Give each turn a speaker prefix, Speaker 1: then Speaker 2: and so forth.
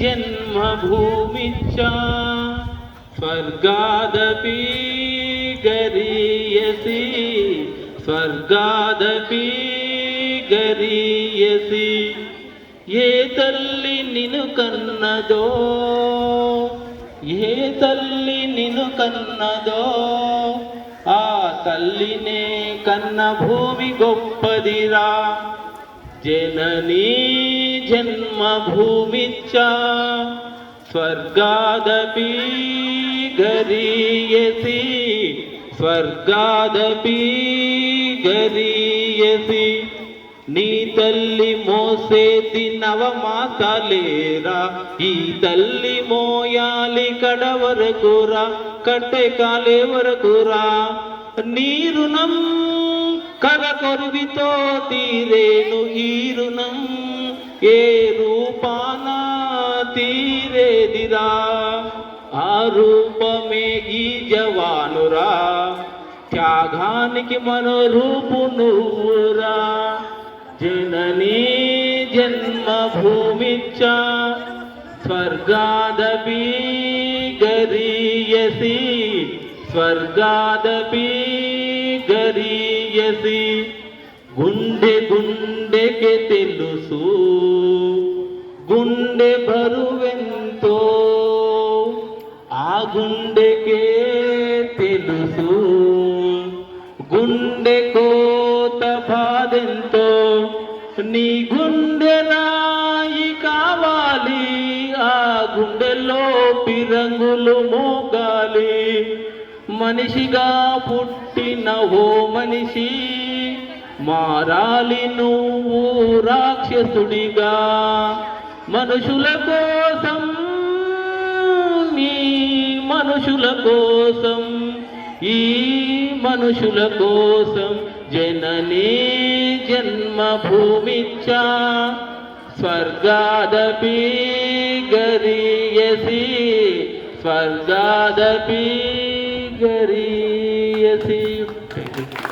Speaker 1: जन्मभूमिश्च स्वर्गादपि गरीयसि స్వర్గాదపి గరీయసి ఏ తల్లి నిను కన్నదో ఏ తల్లి నిను కన్నదో ఆ తల్లినే కన్న భూమి గొప్పదిరా జననీ జన్మభూమిచ్చ స్వర్గాదపి గరీయసి స్వర్గాదపి గరీయసి నీ తల్లి మోసేది నవమాసాలేరా ఈ తల్లి మోయాలి కడ వరకురా కట్టె కాలే వరకురా నీ రుణం కరకొరివితో తీరేను ఈ రుణం. ఏ రూపాన తీరేదిరా? ఆ రూపమే ఈ జవానురా. త్యాగానికి మనోరూపు నువ్వురా. జననీ జన్మభూమిచ్చ. స్వర్గాదపి గరీయసి. స్వర్గాదపి చేసి గుండె గుండెకి తెలుసు. గుండె బరువెంతో ఆ గుండెకే తెలుసు. గుండె కోత బాధెంతో నీ గుండె నాయి కావాలి. ఆ గుండెలో పిరంగులు మోగాలి. మనిషిగా పుట్టిన ఓ మనిషి మారాలి నువ్వు రాక్షసుడిగా. మనుషుల కోసం నీ మనుషుల కోసం ఈ మనుషుల కోసం జననీ జన్మభూమిచ్చా స్వర్గాదపి గరీయసి స్వర్గాదపి గరీయసి